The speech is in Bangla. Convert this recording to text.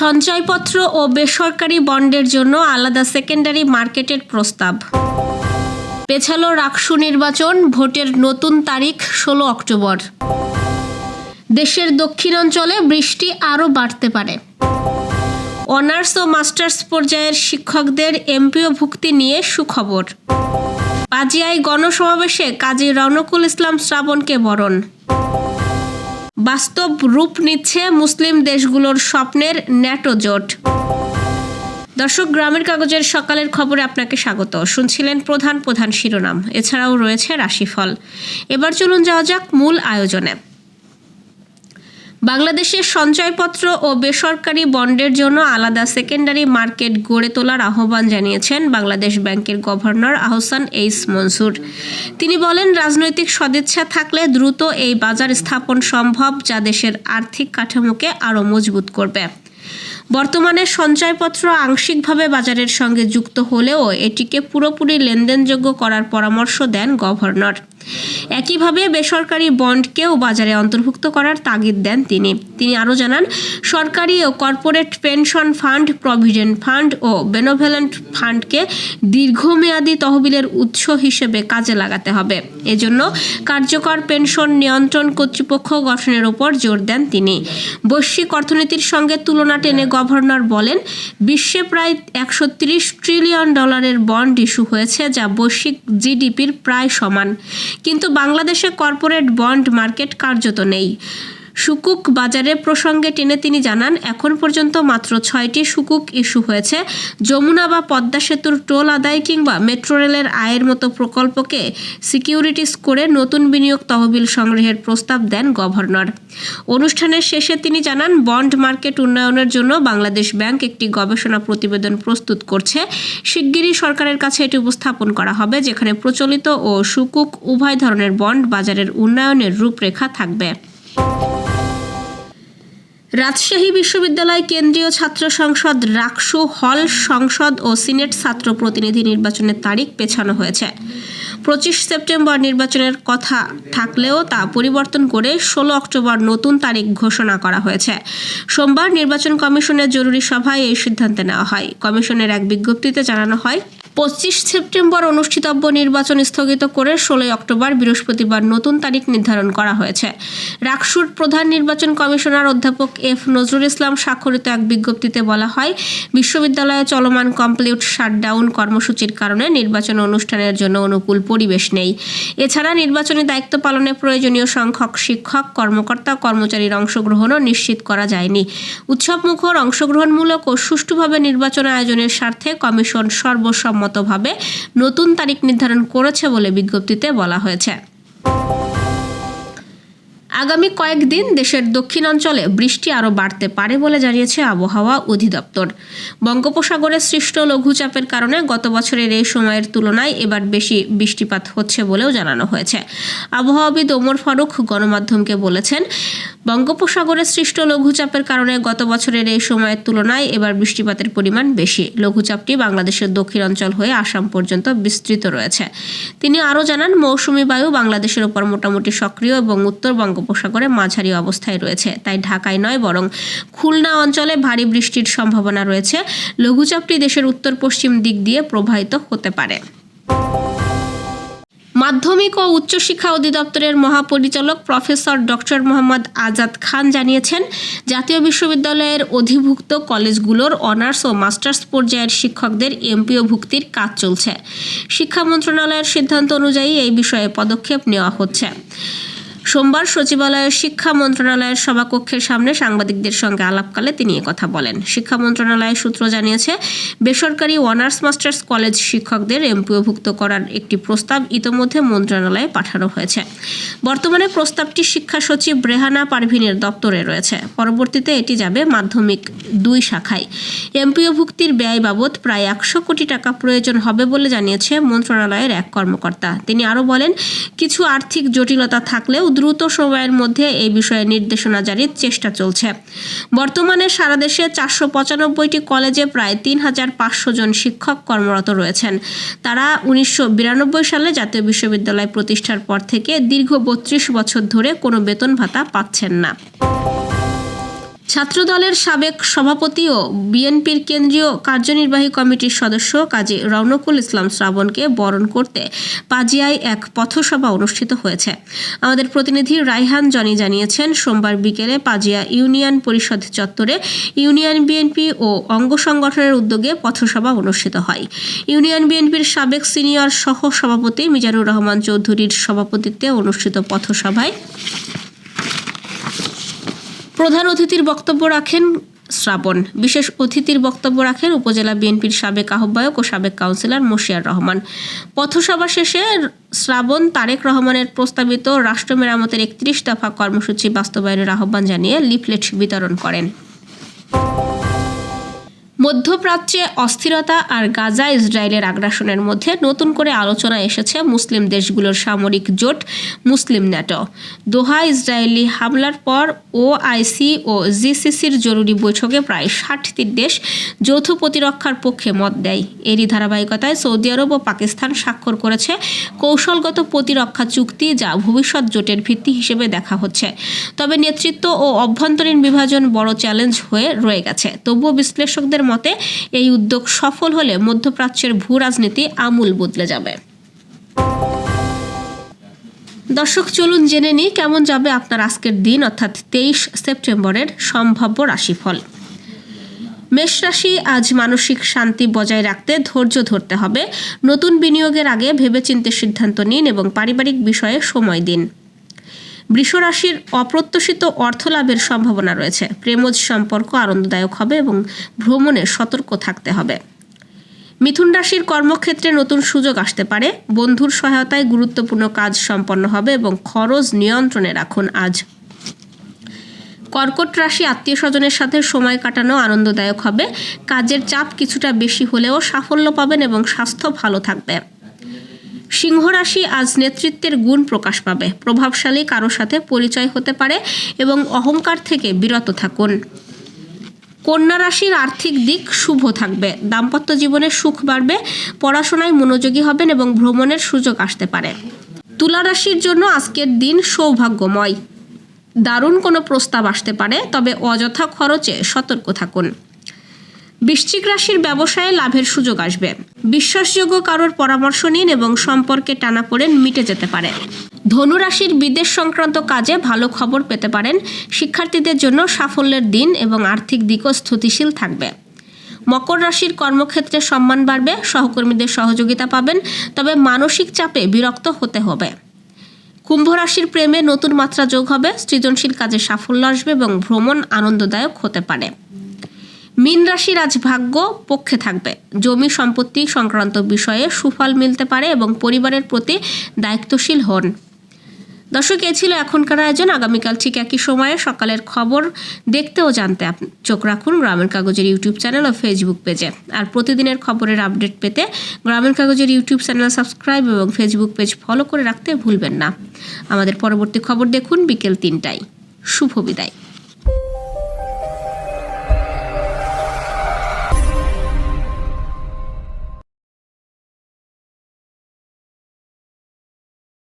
সঞ্চয়পত্র ও বেসরকারি বন্ডের জন্য আলাদা সেকেন্ডারি মার্কেটের প্রস্তাব। পেছালো রাকসু নির্বাচন ভোটের নতুন তারিখ ষোলো অক্টোবর। দেশের দক্ষিণাঞ্চলে বৃষ্টি আরও বাড়তে পারে। অনার্স ও মাস্টার্স পর্যায়ের শিক্ষকদের এমপিও ভুক্তি নিয়ে সুখবর। পাজিয়ায় গণসমাবেশে কাজী রনকুল ইসলাম শ্রাবণকে বরণ। বাস্তব রূপ নিচ্ছে মুসলিম দেশগুলোর স্বপ্নের ন্যাটো জোট। দর্শক, গ্রামের কাগজের সকালের খবরে আপনাকে স্বাগত। শুনছিলেন প্রধান প্রধান শিরোনাম, এছাড়াও রয়েছে রাশিফল। এবার চলুন যাওয়া যাক মূল আয়োজনে। বাংলাদেশের সঞ্চয়পত্র ও বেসরকারি বন্ডের জন্য আলাদা সেকেন্ডারি মার্কেট গড়ে তোলার আহ্বান জানিয়েছেন বাংলাদেশ ব্যাংকের গভর্নর আহসান এইস মনসুর। তিনি বলেন, রাজনৈতিক সদিচ্ছা থাকলে দ্রুত এই বাজার স্থাপন সম্ভব, যা দেশের আর্থিক কাঠামোকে আরও মজবুত করবে। বর্তমানে সঞ্চয়পত্র আংশিকভাবে বাজারের সঙ্গে যুক্ত হলেও এটিকে পুরোপুরি লেনদেনযোগ্য করার পরামর্শ দেন গভর্নর। একইভাবে বেসরকারি বন্ডকেও বাজারে অন্তর্ভুক্ত করার তাগিদ দেন তিনি। তিনি আরও জানান, সরকারি ও corporate pension fund, provident fund ও বেনোভেলেন্ট ফান্ডকে দীর্ঘমেয়াদী তহবিলের উৎস হিসেবে কাজে লাগাতে হবে। এজন্য কার্যকর পেনশন নিয়ন্ত্রণ কর্তৃপক্ষ গঠনের ওপর জোর দেন তিনি। বৈশ্বিক অর্থনীতির সঙ্গে তুলনা টেনে গভর্নর বলেন, বিশ্বে প্রায় একশো ত্রিশ ট্রিলিয়ন ডলারের বন্ড ইস্যু হয়েছে যা বৈশ্বিক জিডিপির প্রায় সমান। কিন্তু বাংলাদেশে কর্পোরেট বন্ড মার্কেট কার্যত নেই। সুকুক বাজারের প্রসঙ্গে টেনে তিনি জানান, এখন পর্যন্ত মাত্র ছয়টি সুকুক ইস্যু হয়েছে। যমুনা বা পদ্মা সেতুর টোল আদায় কিংবা মেট্রো রেলের আয়ের মতো প্রকল্পকে সিকিউরিটিস করে নতুন বিনিয়োগ তহবিল সংগ্রহের প্রস্তাব দেন গভর্নর। অনুষ্ঠানের শেষে তিনি জানান, বন্ড মার্কেট উন্নয়নের জন্য বাংলাদেশ ব্যাংক একটি গবেষণা প্রতিবেদন প্রস্তুত করছে। শিগগিরই সরকারের কাছে এটি উপস্থাপন করা হবে, যেখানে প্রচলিত ও সুকুক উভয় ধরনের বন্ড বাজারের উন্নয়নের রূপরেখা থাকবে। রাজশাহী বিশ্ববিদ্যালয় কেন্দ্রীয় ছাত্র সংসদ রাকসু হল সংসদ ও সিনেট ছাত্র প্রতিনিধি নির্বাচনের তারিখ পেছানো হয়েছে। পঁচিশ সেপ্টেম্বর নির্বাচনের কথা থাকলেও তা পরিবর্তন করে ষোলো অক্টোবর নতুন তারিখ ঘোষণা করা হয়েছে। সোমবার নির্বাচন কমিশনের জরুরি সভায় এই সিদ্ধান্ত নেওয়া হয়। কমিশনের এক বিজ্ঞপ্তিতে জানানো হয় পঁচিশ সেপ্টেম্বর অনুষ্ঠিতব্য নির্বাচন স্থগিত করে ষোলোই অক্টোবর বৃহস্পতিবার নতুন তারিখ নির্ধারণ করা হয়েছে। রাকসুর প্রধান নির্বাচন কমিশনার অধ্যাপক এফ নজরুল ইসলাম স্বাক্ষরিত এক বিজ্ঞপ্তিতে বলা হয়, বিশ্ববিদ্যালয়ে চলমান কমপ্লিট শাটডাউন কর্মসূচির কারণে নির্বাচন অনুষ্ঠানের জন্য অনুকূল পরিবেশ নেই। এছাড়া নির্বাচনী দায়িত্ব পালনে প্রয়োজনীয় সংখ্যক শিক্ষক, কর্মকর্তা, কর্মচারীর অংশগ্রহণও নিশ্চিত করা যায়নি। উৎসবমুখর অংশগ্রহণমূলক ও সুষ্ঠুভাবে নির্বাচন আয়োজনের স্বার্থে কমিশন সর্বসম্মতভাবে নতুন তারিখ নির্ধারণ করেছে বলে বিজ্ঞপ্তিতে বলা হয়েছে। আগামী কয়েকদিন দেশের দক্ষিণাঞ্চলে বৃষ্টি আরও বাড়তে পারে বলে জানিয়েছে আবহাওয়া অধিদপ্তর। বঙ্গোপসাগরে সৃষ্ট লঘুচাপের কারণে গত বছরের এই সময়ের তুলনায় এবার বেশি বৃষ্টিপাত হচ্ছে বলেও জানানো হয়েছে। আবহাওয়াবিদ ওমর ফারুক গণমাধ্যমকে বলেছেন, বঙ্গোপসাগরে সৃষ্ট লঘুচাপের কারণে গত বছরের এই সময়ের তুলনায় এবার বৃষ্টিপাতের পরিমাণ বেশি। লঘুচাপটি বাংলাদেশের দক্ষিণাঞ্চল হয়ে আসাম পর্যন্ত বিস্তৃত রয়েছে। তিনি আরও জানান, মৌসুমি বায়ু বাংলাদেশের ওপর মোটামুটি সক্রিয় এবং উত্তর বঙ্গোপসাগরে মাঝারি অবস্থায় রয়েছে। তাই ঢাকায় নয়, বরং খুলনা অঞ্চলে ভারী বৃষ্টির সম্ভাবনা রয়েছে। লঘুচাপটি দেশের উত্তর পশ্চিম দিক দিয়ে প্রবাহিত হতে পারে। মাধ্যমিক ও উচ্চশিক্ষা অধিদপ্তরের মহাপরিচালক প্রফেসর ডক্টর মোহাম্মদ আজাদ খান জানিয়েছেন, জাতীয় বিশ্ববিদ্যালয়ের অধিভুক্ত কলেজগুলোর অনার্স ও মাস্টার্স পর্যায়ের শিক্ষকদের এমপিও ভুক্তির কাজ চলছে। শিক্ষা মন্ত্রণালয়ের সিদ্ধান্ত অনুযায়ী এই বিষয়ে পদক্ষেপ নেওয়া হচ্ছে। সোমবার সচিবালয়ের শিক্ষা মন্ত্রণালয়ের সভাকক্ষের সামনে সাংবাদিকদের সঙ্গে আলাপকালে তিনি কথা বলেন। শিক্ষা মন্ত্রণালয়ের সূত্র জানিয়েছে, বেসরকারি অনার্স মাস্টার্স কলেজ শিক্ষকদের এমপিওভুক্ত করার একটি প্রস্তাব ইতোমধ্যে মন্ত্রণালয়ে পাঠানো হয়েছে। বর্তমানে প্রস্তাবটি শিক্ষা সচিব রেহানা পারভিনের দপ্তরে রয়েছে। পরবর্তীতে এটি যাবে মাধ্যমিক দুই শাখায়। এমপিওভুক্তির ব্যয় বাবদ প্রায় একশো কোটি টাকা প্রয়োজন হবে বলে জানিয়েছে মন্ত্রণালয়ের এক কর্মকর্তা। তিনি আরও বলেন, কিছু আর্থিক জটিলতা থাকলেও দ্রুত সময়ের মধ্যে এই বিষয়ে নির্দেশনা জারির চেষ্টা চলছে। বর্তমানে সারা দেশে চারশো পঁচানব্বইটি কলেজে প্রায় তিন হাজার পাঁচশো জন শিক্ষক কর্মরত রয়েছেন। তারা উনিশশো বিরানব্বই সালে জাতীয় বিশ্ববিদ্যালয় প্রতিষ্ঠার পর থেকে দীর্ঘ বত্রিশ বছর ধরে কোনো বেতন ভাতা পাচ্ছেন না। ছাত্রদলের সাবেক সভাপতি ও বিএনপির কেন্দ্রীয় কার্যনির্বাহী কমিটির সদস্য কাজী রৌনকুল ইসলাম শ্রাবণকে বরণ করতে পাজিয়ায় এক পথসভা অনুষ্ঠিত হয়েছে। আমাদের প্রতিনিধি রাইহান জনি জানিয়েছেন, সোমবার বিকেলে পাজিয়া ইউনিয়ন পরিষদ চত্বরে ইউনিয়ন বিএনপি ও অঙ্গ সংগঠনের উদ্যোগে পথসভা অনুষ্ঠিত হয়। ইউনিয়ন বিএনপির সাবেক সিনিয়র সহ সভাপতি মিজানুর রহমান চৌধুরীর সভাপতিত্বে অনুষ্ঠিত পথসভায় প্রধান অতিথির বক্তব্য রাখেন শ্রাবণ। বিশেষ অতিথির বক্তব্য রাখেন উপজেলা বিএনপির সাবেক আহ্বায়ক ও সাবেক কাউন্সিলর মশিয়ার রহমান। পথসভা শেষে শ্রাবণ তারেক রহমানের প্রস্তাবিত রাষ্ট্র মেরামতের একত্রিশ দফা কর্মসূচি বাস্তবায়নের আহ্বান জানিয়ে লিফলেট বিতরণ করেন। মধ্যপ্রাচ্যে অস্থিরতা আর গাজা ইসরায়েলের আগ্রাসনের মধ্যে নতুন করে আলোচনা এসেছে মুসলিম দেশগুলোর সামরিক জোট মুসলিম ন্যাটো। দোহা ইসরায়েলি হামলার পর ওআইসি ও জিসিসির জরুরি বৈঠকে প্রায় ষাটটি দেশ যৌথ প্রতিরক্ষার পক্ষে মত দেয়। এরই ধারাবাহিকতায় সৌদি আরব ও পাকিস্তান স্বাক্ষর করেছে কৌশলগত প্রতিরক্ষা চুক্তি যা ভবিষ্যৎ জোটের ভিত্তি হিসেবে দেখা হচ্ছে। তবে নেতৃত্ব ও অভ্যন্তরীণ বিভাজন বড় চ্যালেঞ্জ হয়ে রয়ে গেছে। তবুও বিশ্লেষকদের মতে এই উদ্যোগ সফল হলে মধ্যপ্রাচ্যের ভূ রাজনীতি আমূল বদলে যাবে। দর্শক, চলুন জেনে নিই কেমন যাবে আপনার আজকের দিন, অর্থাৎ তেইশ সেপ্টেম্বরের সম্ভাব্য রাশিফল। মেষ রাশি আজ মানসিক শান্তি বজায় রাখতে ধৈর্য ধরতে হবে। নতুন বিনিয়োগের আগে ভেবেচিন্তে সিদ্ধান্ত নিন এবং পারিবারিক বিষয়ে সময় দিন। বৃষ রাশির অপ্রত্যাশিত অর্থ লাভের সম্ভাবনা রয়েছে। প্রেমজ সম্পর্ক আনন্দদায়ক হবে এবং ভ্রমণে সতর্ক থাকতে হবে। মিথুন রাশির কর্মক্ষেত্রে নতুন সুযোগ আসতে পারে। বন্ধুর সহায়তায় গুরুত্বপূর্ণ কাজ সম্পন্ন হবে এবং খরচ নিয়ন্ত্রণে রাখুন আজ। কর্কট রাশি আত্মীয় স্বজনের সাথে সময় কাটানো আনন্দদায়ক হবে। কাজের চাপ কিছুটা বেশি হলেও সাফল্য পাবেন এবং স্বাস্থ্য ভালো থাকবে। সিংহ রাশি আজ নেতৃত্বের গুণ প্রকাশ পাবে। প্রভাবশালী কারও সাথে পরিচয় হতে পারে এবং অহংকার থেকে বিরত থাকুন। কন্যা রাশির আর্থিক দিক শুভ থাকবে। দাম্পত্য জীবনে সুখ বাড়বে, পড়াশোনায় মনোযোগী হবেন এবং ভ্রমণের সুযোগ আসতে পারে। তুলা রাশির জন্য আজকের দিন সৌভাগ্যময়। দারুণ কোনো প্রস্তাব আসতে পারে, তবে অযথা খরচে সতর্ক থাকুন। বৃশ্চিক রাশির ব্যবসায়ে লাভের সুযোগ আসবে। বিশ্বাসযোগ্য কারোর পরামর্শ নিন এবং সম্পর্কে টানাপোড়েন মিটে যেতে পারে। ধনু রাশির বিদেশ সংক্রান্ত কাজে ভালো খবর পেতে পারেন। শিক্ষার্থীদের জন্য সাফল্যের দিন এবং আর্থিক দিকও স্থিতিশীল থাকবে। মকর রাশির কর্মক্ষেত্রে সম্মান বাড়বে, সহকর্মীদের সহযোগিতা পাবেন, তবে মানসিক চাপে বিরক্ত হতে হবে। কুম্ভ রাশির প্রেমে নতুন মাত্রা যোগ হবে, সৃজনশীল কাজে সাফল্য আসবে এবং ভ্রমণ আনন্দদায়ক হতে পারে। মীন রাশির আজ ভাগ্য পক্ষে থাকবে। জমি সম্পত্তি সংক্রান্ত বিষয়ে সুফল মিলতে পারে এবং পরিবারের প্রতি দায়িত্বশীল হন। দর্শক, এ ছিল এখনকার আয়োজন। আগামীকাল ঠিক একই সময়ে সকালের খবর দেখতে ও জানতে চোখ রাখুন গ্রামের কাগজের ইউটিউব চ্যানেল ও ফেসবুক পেজে। আর প্রতিদিনের খবরের আপডেট পেতে গ্রামের কাগজের ইউটিউব চ্যানেল সাবস্ক্রাইব এবং ফেসবুক পেজ ফলো করে রাখতে ভুলবেন না। আমাদের পরবর্তী খবর দেখুন বিকেল তিনটায়। শুভ বিদায়।